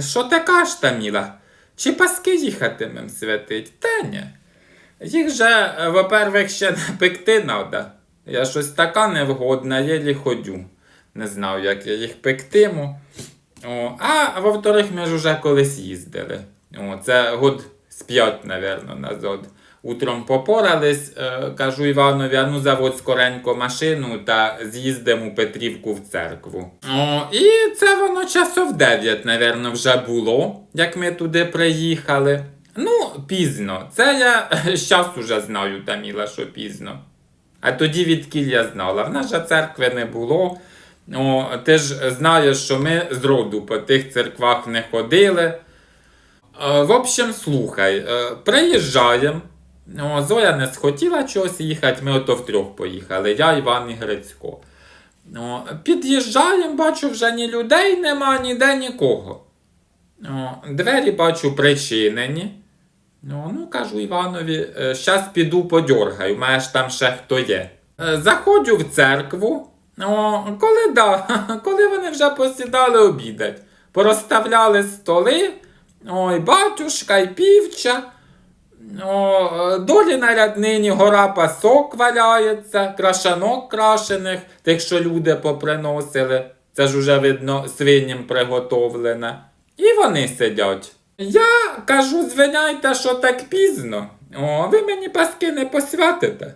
що ти кажеш, Таміла? Чи паски їхатимем святить? Та ні. Їх же, е, во-первых, ще пекти надо. Я щось така невгодна, єлі ходю. Не знаю, як я їх пектиму. О, а во-вторых, ми ж уже колись їздили. О, це год з п'ять, мабуть, назад. Утром попорались, е, кажу Іванові, а ну заводь скоренько машину та з'їздимо у Петрівку в церкву. О, і це воно часов 9, напевно, вже було, як ми туди приїхали. Ну, пізно. Це я зараз уже знаю, Таміла, що пізно. А тоді відкіль я знала. В нас же церкви не було. О, ти ж знаєш, що ми з роду по тих церквах не ходили. Е, В общем, слухай, е, приїжджаємо. О, Зоя не схотіла чогось їхати, ми ото втрьох поїхали. Я, Іван і Грицько. О, під'їжджаємо, бачу, вже ні людей нема, ніде нікого. О, двері бачу причинені. Ну, ну кажу Іванові, зараз піду подьоргаю, мене ж там ще хто є. Е, Заходжу в церкву. О, коли да, коли вони вже посідали обідать, порозставляли столи, ой, батюшка й півча. О, е, долі на ряднині гора пасок валяється, крашанок крашених, тих, що люди поприносили. Це ж уже видно свиням приготовлене. І вони сидять. Я кажу, звиняйте, що так пізно. О, ви мені паски не посвятите.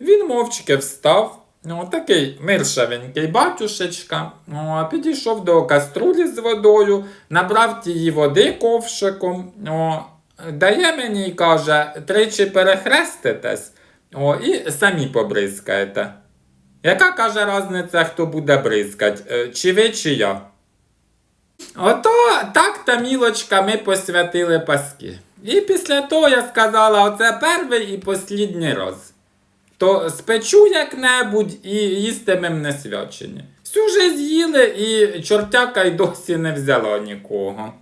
Він мовчки встав. О, такий миршавенький батюшечка. О, підійшов до каструлі з водою, набрав тієї води ковшиком. О, дає мені і каже, тричі перехреститесь о, і самі побризкаєте. Яка каже разниця, хто буде бризкать, е, чи ви, чи я? Ото так та мілочка ми посвятили паски. І після того я сказала, оце перший і послідній раз. То спечу як-небудь і їстимем не свячені. Всю же з'їли і чортяка й досі не взяла нікого.